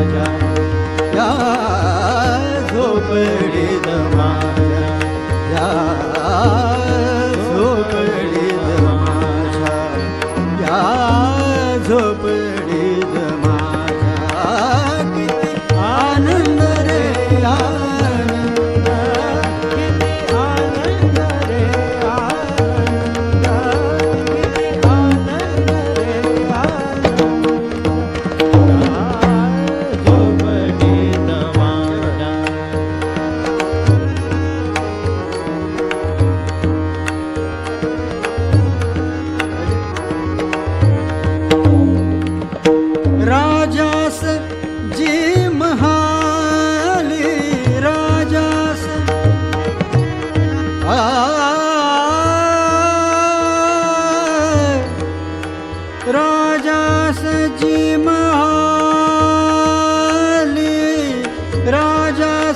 माझ्या या झोपडीत माझ्या या झोपड़ी माझ्या या झोपडी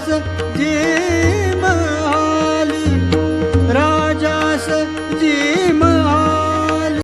जीव